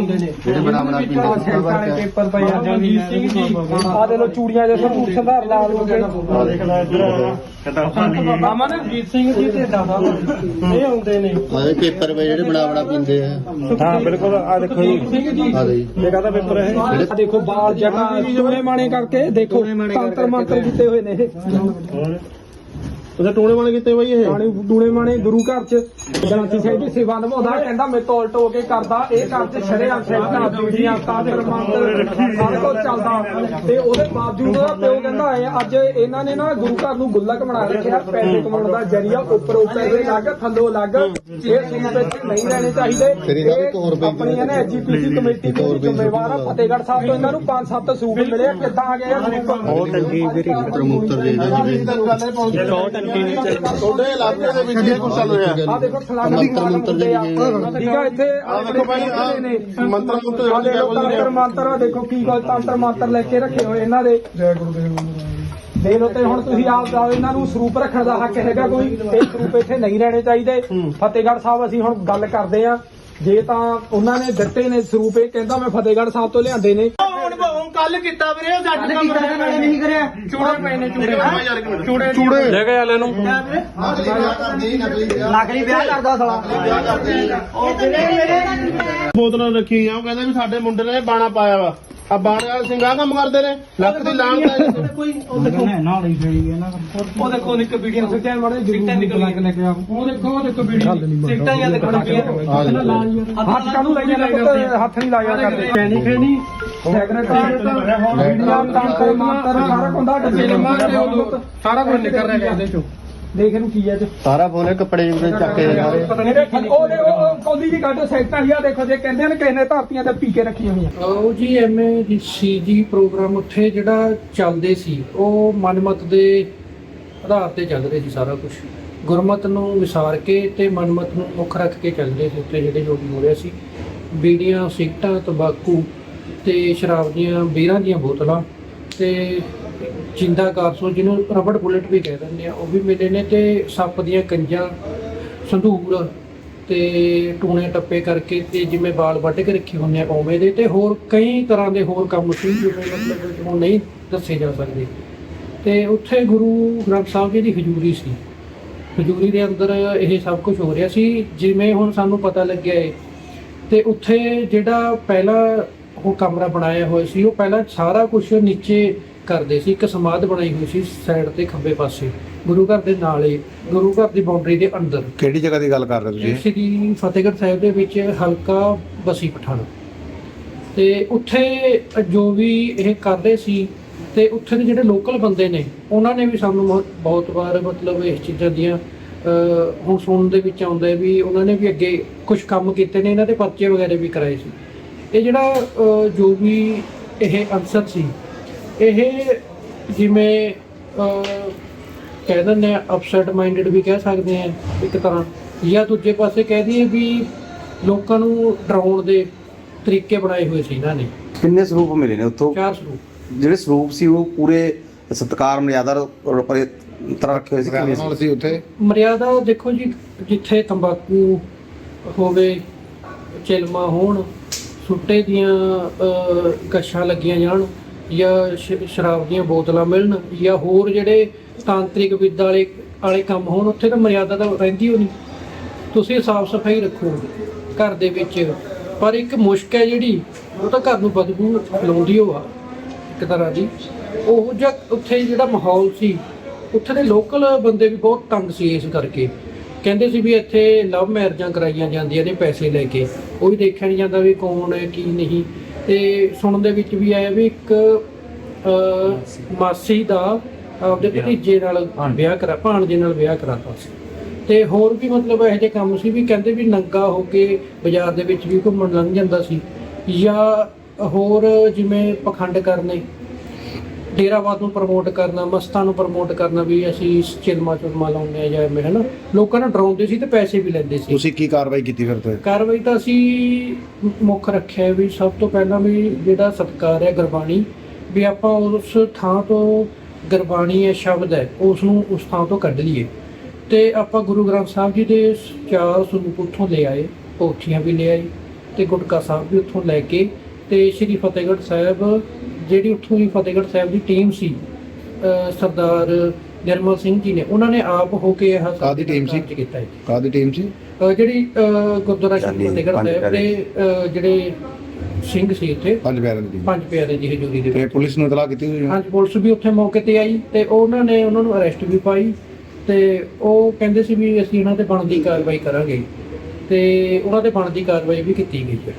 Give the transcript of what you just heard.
ਹੁੰਦੇ ਨੇ। ਜਿਹੜੇ? ਪੇਪਰ ਪਏ ਆ ਸਿੰਘ ਜੀ ਆ ਦੇ ਲੋ ਚੂੜੀਆਂ ਦੇ ਸਬੂਤ ਸੰਧਾਰ ਲਾਲ ਹੋ ਗਏ ਆਹ ਦੇਖ ਲੈ ਅਮਨ ਜੀਤ ਸਿੰਘ ਜੀ ਤੇ ਦਾਦਾ ਇਹ ਹੁੰਦੇ ਨੇ। ਆਹ ਇਹ ਪੇਪਰ ਪਏ ਜਿਹੜੇ ਬਣਾ ਬਣਾ ਪੀਂਦੇ ਆ। ਹਾਂ ਬਿਲਕੁਲ ਆ ਦੇਖੋ ਜੀ। ਸਿੰਘ ਜੀ। ਆਹ ਦੇ ਜੀ ਇਹ ਕਾਹਦਾ ਪੇਪਰ ਹੈ। ਆਹ ਦੇਖੋ ਬਾਲ ਜਗਾ ਚੂੜੇ ਮਾਣੇ ਕਰਕੇ ਦੇਖੋ ਤੰਤਰ ਮੰਤਰ ਕੀਤੇ ਹੋਏ ਨੇ। ਇਹ ਉਹਦੇ ਟੋਣੇ ਵਾਲੇ ਕਿਤੇ ਬਈ ਇਹ? ਰਾਣੀ ਡੂਣੇ ਮਾਣੇ ਗੁਰੂ ਘਰ ਚ ਗ੍ਰੰਥੀ ਸਾਹਿਬ ਦੀ ਸੇਵਾ ਨਿਭਾਉਂਦਾ ਕਹਿੰਦਾ ਮੈਂ ਤੋਲ ਟੋ ਕੇ ਕਰਦਾ ਇਹ ਘਰ ਚ ਛੜਿਆ ਸੈਂਟਾ ਬੀੜੀਆਂ ਕਾਦੇ ਮੰਤਰ ਸਭ ਕੁਝ ਚੱਲਦਾ। ਤੇ ਉਹਦੇ ਬਾਵਜੂਦ ਉਹਦਾ ਪਿਓ ਕਹਿੰਦਾ ਹੈ ਅੱਜ ਇਹਨਾਂ ਨੇ ਨਾ ਗੁਰੂ ਘਰ ਨੂੰ ਗੁੱਲਕ ਬਣਾ ਰੱਖਿਆ ਪੈਸੇ ਕਮਾਉਣ ਦਾ ਜਰੀਆ ਉੱਪਰ ਉੱਪਰ ਦੇ ਲੱਗ ਥੱਲੋਂ ਲੱਗ ਇਹ ਸੂਟ ਇੱਥੇ ਨਹੀਂ ਰਹਿਣੇ ਚਾਹੀਦੇ। ਬੇਨਤੀ ਆਪਣੀ ਇਹਨੇ ਐਜੀਪੀਸੀ ਕਮੇਟੀ ਦੀ ਜ਼ਿੰਮੇਵਾਰ ਆ। ਫਤਿਹਗੜ੍ਹ ਸਾਹਿਬ ਤੋਂ ਇਹਨਾਂ ਨੂੰ 5-7 ਸੂਟ ਮਿਲੇ ਆ, ਕਿੱਦਾਂ ਆ ਗਏ ਬਹੁਤ ਟੰਗੀ ਵੀਰੇ ਪ੍ਰਮੋਟਰ ਦੇ ਜਿਵੇਂ ਬਹੁਤ ਨਹੀਂ ਤੁਹਾਡੇ ਇਲਾਕੇ ਦੇ ਵਿੱਚ ਇਹ ਕੁਝ ਚੱਲ ਰਿਹਾ। ਆ ਦੇਖੋ ਸਲਾਮ ਦੀ ਮੰਤਰ ਮੰਤਰ ਦੇ ਵੀ ਠੀਕ ਆ ਇੱਥੇ ਆ ਦੇਖੋ ਭਾਈ ਨੇ ਮੰਤਰ ਮੰਤਰ ਆ ਦੇਖੋ ਤੰਤਰ ਮੰਤਰ ਆ ਦੇਖੋ ਕੀ ਗੱਲ ਤੰਤਰ ਮੰਤਰ ਲੈ ਕੇ ਰੱਖੇ ਹੋਏ ਇਹਨਾਂ ਦੇ। ਜੈ ਗੁਰੂਦੇਵ ਦੇ ਲੋ ਤੇ ਹੁਣ ਤੁਸੀਂ ਆਪ ਦਾ ਇਹਨਾਂ ਨੂੰ ਸਰੂਪ ਰੱਖਣ ਦਾ ਹੱਕ ਹੈਗਾ ਕੋਈ। ਇਹ ਸਰੂਪ ਇੱਥੇ ਨਹੀਂ ਰਹਿਣੇ ਚਾਹੀਦੇ। ਫਤਿਹਗੜ੍ਹ ਸਾਹਿਬ ਅਸੀਂ ਹੁਣ ਗੱਲ ਕਰਦੇ ਆ ਜੇ ਤਾਂ ਉਹਨਾਂ ਨੇ ਦਿੱਤੇ ਨੇ ਸਰੂਪ ਇਹ ਕਹਿੰਦਾ ਮੈਂ ਫਤਿਹਗੜ੍ਹ ਸਾਹਿਬ ਤੋਂ ਲਿਆਂਦੇ ਨੇ। ਕੱਲ ਕੀਤਾ ਵੀਰੇ ਸਾਡੇ ਕੰਮ ਨਹੀਂ ਕਰਿਆ। ਚੂੜੇ ਪਏ ਨੇ ਚੂੜੇ ਚੂੜੇ ਚੂੜੇ ਲੈ ਕੇ ਵਾਲੇ ਨੂੰ। ਨਕਲੀ ਵਿਆਹ ਕਰਦਾ ਸਾਲਾ। ਬੋਤਲਾਂ ਰੱਖੀ ਆ। ਉਹ ਕਹਿੰਦੇ ਵੀ ਸਾਡੇ ਮੁੰਡੇ ਨੇ ਬਾਣਾ ਪਾਇਆ ਵਾ। ਆ ਬਾਣੇ ਸਿੰਘਾਂ ਕੰਮ ਕਰਦੇ ਨੇ। ਲੱਖ ਦੀ ਲਾਣ ਦਾ ਉਹ ਦੇਖੋ। ਨਿੱਕ ਵੀਡੀਓ। ਸਿੱਟਿਆਂ ਵਾਲੇ ਸਿੱਟਾਂ ਨਿਕਲ ਲੈ ਆ। ਉਹ ਦੇਖੋ ਉਹ ਦੇਖੋ ਵੀਡੀਓ। ਸਿੱਟਾਂ ਜਾਂ ਦੇਖੋ ਹੱਥ ਕਾਹਨੂੰ ਲਾਈਆਂ ਹੱਥ ਨਹੀਂ ਲਾਇਆ ਕਰਦੇ। ਖੈਣੀ ਖੈਣੀ। ਸੈਕਟਰੀ ਵੀਡੀਓ ਤੰਤਰ ਮੰਤਰ ਸਾਰਾ ਕੁੰਦਾ ਡੱਬੇ ਦੇ ਸਾਰਾ ਕੁਝ ਨਿਕਲ ਰਿਹਾ ਇਹਦੇ ਚੋਂ ਦੇਖ ਇਹਨੂੰ ਕੀ ਹੈ ਚ ਸਾਰਾ ਫੋਨ ਕੱਪੜੇ ਜਿਹੜੇ ਚੱਕ ਕੇ ਸਾਰੇ ਪਤਾ ਨਹੀਂ ਉਹ ਉਹ ਕੌਲੀ ਦੀ ਕੱਢ ਸੈਕਟਰ ਹੀ ਆ ਦੇਖੋ। ਜੇ ਕਹਿੰਦੇ ਨੇ ਕਿਸੇ ਨੇ ਧਰਤੀਆਂ ਤੇ ਪੀ ਰੱਖੀਆਂ ਹੋਈਆਂ ਉਹ ਜੀ, ਐਮਏ ਸੀਜੀ ਪ੍ਰੋਗਰਾਮ ਉੱਥੇ ਜਿਹੜਾ ਚੱਲਦੇ ਸੀ, ਉਹ ਮਨਮਤ ਦੇ ਆਧਾਰ ਤੇ ਚੱਲ ਰਹੇ ਸੀ ਸਾਰਾ ਕੁਝ ਗੁਰਮਤ ਨੂੰ ਵਿਸਾਰ ਕੇ ਤੇ ਮਨਮਤ ਨੂੰ ਮੁੱਖ ਰੱਖ ਕੇ ਚੱਲਦੇ ਸੀ ਉੱਥੇ ਜਿਹੜੇ ਜੋ ਹੋ ਰਿਹਾ ਸੀ। ਬੀੜੀਆਂ ਸਿਗਟਾਂ ਤੰਬਾਕੂ ਤੇ ਸ਼ਰਾਬ ਦੀਆਂ, ਬੀਰਾਂ ਦੀਆਂ ਬੋਤਲਾਂ ਤੇ ਜਿੰਦਾ ਕਾਰਸੋ ਜਿਹਨੂੰ ਰਬੜ ਬੁਲਟ ਵੀ ਕਹਿ ਦਿੰਦੇ ਆ, ਉਹ ਵੀ ਮਿਲੇ ਨੇ ਤੇ ਸੱਪ ਦੀਆਂ ਕੰਜਾਂ, ਸੰਧੂਰ ਤੇ ਟੂਣੇ ਟੱਪੇ ਕਰਕੇ ਤੇ ਜਿਵੇਂ ਵਾਲ ਵੱਢ ਕੇ ਰੱਖੇ ਹੁੰਦੇ ਆ ਉਵੇਂ ਦੇ ਤੇ ਹੋਰ ਕਈ ਤਰ੍ਹਾਂ ਦੇ ਹੋਰ ਕੰਮ ਸੀ ਜਿਵੇਂ ਮਤਲਬ ਹੁਣ ਨਹੀਂ ਦੱਸੇ ਜਾ ਸਕਦੇ। ਤੇ ਉੱਥੇ ਗੁਰੂ ਗ੍ਰੰਥ ਸਾਹਿਬ ਜੀ ਦੀ ਹਜ਼ੂਰੀ ਸੀ। ਹਜ਼ੂਰੀ ਦੇ ਅੰਦਰ ਇਹ ਸਭ ਕੁਝ ਹੋ ਰਿਹਾ ਸੀ, ਜਿਵੇਂ ਹੁਣ ਸਾਨੂੰ ਪਤਾ ਲੱਗਿਆ ਏ। ਤੇ ਉੱਥੇ ਜਿਹੜਾ ਪਹਿਲਾ ਉਹ ਕਮਰਾ ਬਣਾਇਆ ਹੋਇਆ ਸੀ ਉਹ ਪਹਿਲਾਂ ਸਾਰਾ ਕੁਝ ਨੀਚੇ ਕਰਦੇ ਸੀ ਇੱਕ ਸਮਾਧ ਬਣਾਈ ਹੋਈ ਸੀ ਸਾਈਡ ਤੇ ਖੱਬੇ ਪਾਸੇ ਗੁਰੂ ਘਰ ਦੇ ਨਾਲੇ ਗੁਰੂ ਘਰ ਦੀ ਬਾਉਂਡਰੀ ਦੇ ਅੰਦਰ। ਕਿਹੜੀ ਜਗ੍ਹਾ ਦੀ ਗੱਲ ਕਰ ਰਹੇ ਤੁਸੀਂ? ਸ੍ਰੀ ਫਤਿਹਗੜ੍ਹ ਸਾਹਿਬ ਦੇ ਵਿੱਚ ਹਲਕਾ ਬਸੀ ਪਠਾਣਾ। ਤੇ ਉੱਥੇ ਜੋ ਵੀ ਇਹ ਕਰਦੇ ਸੀ ਤੇ ਉੱਥੇ ਦੇ ਜਿਹੜੇ ਲੋਕਲ ਬੰਦੇ ਨੇ ਉਹਨਾਂ ਨੇ ਵੀ ਸਾਨੂੰ ਬਹੁਤ- ਵਾਰ ਮਤਲਬ ਇਸ ਚੀਜ਼ਾਂ ਦੀਆਂ ਹੁਣ ਸੁਣਨ ਦੇ ਵਿੱਚ ਆਉਂਦਾ ਹੈ ਵੀ ਉਹਨਾਂ ਨੇ ਵੀ ਅੱਗੇ ਕੁਝ ਕੰਮ ਕੀਤੇ ਨੇ ਇਹਨਾਂ ਦੇ ਪਰਚੇ ਵਗੈਰੇ ਵੀ ਕਰਾਏ ਸੀ। ਇਹ ਜਿਹੜਾ ਜੋ ਵੀ ਇਹ ਅਨਸਰ ਸੀ ਇਹ ਜਿਵੇਂ ਕਹਿ ਦਿੰਦੇ ਆ ਅਪਸੈਟ ਮਾਈਂਡਡ ਵੀ ਕਹਿ ਸਕਦੇ ਆ ਇੱਕ ਤਰ੍ਹਾਂ ਜਾਂ ਦੂਜੇ ਪਾਸੇ ਕਹਿ ਦਈਏ ਵੀ ਲੋਕਾਂ ਨੂੰ ਡਰਾਉਣ ਦੇ ਤਰੀਕੇ ਬਣਾਏ ਹੋਏ ਸੀ ਇਹਨਾਂ ਨੇ। ਕਿੰਨੇ ਸਰੂਪ ਮਿਲੇ ਨੇ ਉੱਥੋਂ? ਚਾਰ ਸਰੂਪ। ਜਿਹੜੇ ਸਰੂਪ ਸੀ ਉਹ ਪੂਰੇ ਸਤਕਾਰ ਮਰਿਆਦਾ ਪਰ ਤਰ੍ਹਾਂ ਰੱਖੇ ਹੋਏ ਸੀ ਕਿੰਨੇ ਨਾਲ ਸੀ ਉੱਥੇ? ਮਰਿਆਦਾ ਦੇਖੋ ਜੀ ਜਿੱਥੇ ਤੰਬਾਕੂ ਹੋਵੇ ਚਿਲਮਾ ਹੋਣ ਸੁੱਟੇ ਦੀਆਂ ਅਹ, ਲੱਗੀਆਂ ਜਾਣ ਜਾਂ ਸ਼ਰਾਬ ਦੀਆਂ ਬੋਤਲਾਂ ਮਿਲਣ ਜਾਂ ਹੋਰ ਜਿਹੜੇ ਤਾਂਤਰਿਕ ਵਿਦ ਵਾਲੇ ਵਾਲੇ ਕੰਮ ਹੋਣ ਉੱਥੇ ਤਾਂ ਮਰਿਆਦਾ ਤਾਂ ਰਹਿੰਦੀ ਹੋ ਨਹੀਂ ਤੁਸੀਂ ਸਾਫ਼ ਸਫ਼ਾਈ ਰੱਖੋ ਘਰ ਦੇ ਵਿੱਚ। ਪਰ ਇੱਕ ਮੁਸ਼ਕ ਹੈ ਜਿਹੜੀ ਉਹ ਤਾਂ ਘਰ ਨੂੰ ਬਦਬੂ ਲਾਉਂਦੀ ਹੋ ਆ। ਇੱਕ ਤਰ੍ਹਾਂ ਦੀ ਉਹ ਜਿਹਾ ਉੱਥੇ ਜਿਹੜਾ ਮਾਹੌਲ ਸੀ ਉੱਥੇ ਦੇ ਲੋਕਲ ਬੰਦੇ ਵੀ ਬਹੁਤ ਤੰਗ ਸੀ ਇਸ ਕਰਕੇ। ਕਹਿੰਦੇ ਸੀ ਵੀ ਇੱਥੇ ਲਵ ਮੈਰਿਜਾਂ ਕਰਾਈਆਂ ਜਾਂਦੀਆਂ ਨੇ ਪੈਸੇ ਲੈ ਕੇ। ਉਹ ਵੀ ਦੇਖਿਆ ਨਹੀਂ ਜਾਂਦਾ ਵੀ ਕੌਣ ਹੈ ਕੀ ਨਹੀਂ। ਤੇ ਸੁਣਨ ਦੇ ਵਿੱਚ ਵੀ ਆਇਆ ਵੀ ਇੱਕ ਅਹ, ਮਾਸੀ ਦਾ ਆਪਦੇ ਭਤੀਜੇ ਨਾਲ ਵਿਆਹ ਕਰਾ ਭਾਣਜੇ ਨਾਲ ਵਿਆਹ ਕਰਾਤਾ ਸੀ। ਤੇ ਹੋਰ ਵੀ ਮਤਲਬ ਇਹੋ ਜਿਹੇ ਕੰਮ ਸੀ ਵੀ ਕਹਿੰਦੇ ਵੀ ਨੰਗਾ ਹੋ ਕੇ ਬਾਜ਼ਾਰ ਦੇ ਵਿੱਚ ਵੀ ਘੁੰਮਣ ਲੰਘ ਜਾਂਦਾ ਸੀ। ਜਾਂ ਹੋਰ ਜਿਵੇਂ ਪਖੰਡ ਕਰਨੇ। ਡੇਰਾਵਾਦ ਨੂੰ ਪ੍ਰਮੋਟ ਕਰਨਾ ਮਸਤਾਂ ਨੂੰ ਪ੍ਰਮੋਟ ਕਰਨਾ ਵੀ ਅਸੀਂ ਚਿਲਮਾ ਚੁਲਮਾ ਲਾਉਂਦੇ ਆ ਜਾਂ ਐਵੇਂ ਹਨਾ? ਲੋਕਾਂ ਨੂੰ ਡਰਾਉਂਦੇ ਸੀ ਤੇ ਪੈਸੇ ਵੀ ਲੈਂਦੇ ਸੀ। ਤੁਸੀਂ ਕੀ ਕਾਰਵਾਈ ਕੀਤੀ ਫਿਰ ਤੇ ਕਾਰਵਾਈ ਤਾਂ ਅਸੀਂ ਮੁੱਖ ਰੱਖਿਆ ਵੀ ਸਭ ਤੋਂ ਪਹਿਲਾਂ ਵੀ ਜਿਹੜਾ ਸਤਕਾਰ ਹੈ ਗੁਰਬਾਣੀ ਵੀ ਆਪਾਂ ਉਸ ਥਾਂ ਤੋਂ ਗੁਰਬਾਣੀ ਹੈ ਸ਼ਬਦ ਹੈ ਉਸ ਨੂੰ ਉਸ ਥਾਂ ਤੋਂ ਕੱਢ ਲਈਏ। ਤੇ ਆਪਾਂ ਗੁਰੂ ਗ੍ਰੰਥ ਸਾਹਿਬ ਜੀ ਦੇ ਚਾਰ ਸਰੂਪ ਉੱਥੋਂ ਲੈ ਆਏ ਪੋਥੀਆਂ ਵੀ ਲੈ ਆਏ ਤੇ ਗੁਟਕਾ ਸਾਹਿਬ ਵੀ ਉੱਥੋਂ ਲੈ ਕੇ ਤੇ ਸ਼੍ਰੀ ਫਤਿਹਗੜ੍ਹ ਸਾਹਿਬ ਜਿਹੜੀ ਉੱਥੋਂ ਦੀ ਫਤਿਹਗੜ੍ਹ ਸਾਹਿਬ ਦੀ ਟੀਮ ਸੀ ਸਰਦਾਰ ਨਿਰਮਲ ਸਿੰਘ ਜੀ ਨੇ ਉਹਨਾਂ ਨੇ ਆਪ ਹੋ ਕੇ ਇਹ ਕਾਹਦੀ ਟੀਮ ਸੀ? ਕੀਤਾ ਹੈ ਕਾਦੀ ਟੀਮ ਸੀ? ਜਿਹੜੀ ਗੁਰਦੁਆਰਾ ਸ਼੍ਰੀ ਫਤਿਹਗੜ੍ਹ ਸਾਹਿਬ ਦੇ ਜਿਹੜੇ ਸਿੰਘ ਸੀ ਇੱਥੇ ਪੰਜ ਪਿਆਰਿਆਂ ਦੀ ਪੰਜ ਪਿਆਰੇ ਦੀ ਹਜ਼ੂਰੀ ਦੇ ਤੇ ਪੁਲਿਸ ਨੂੰ ਇਤਲਾਹ ਕੀਤੀ ਹੋਈ ਹੈ? ਹਾਂਜੀ ਪੁਲਿਸ ਵੀ ਉੱਥੇ ਮੌਕੇ ਤੇ ਆਈ ਤੇ ਉਹਨਾਂ ਨੇ ਉਹਨਾਂ ਨੂੰ ਅਰੈਸਟ ਵੀ ਪਾਈ ਤੇ ਉਹ ਕਹਿੰਦੇ ਸੀ ਵੀ ਅਸੀਂ ਇਹਨਾਂ ਤੇ ਬਣਦੀ ਕਾਰਵਾਈ ਕਰਾਂਗੇ ਤੇ ਉਹਨਾਂ ਤੇ ਬਣਦੀ ਕਾਰਵਾਈ ਵੀ ਕੀਤੀ ਗਈ ਹੈ।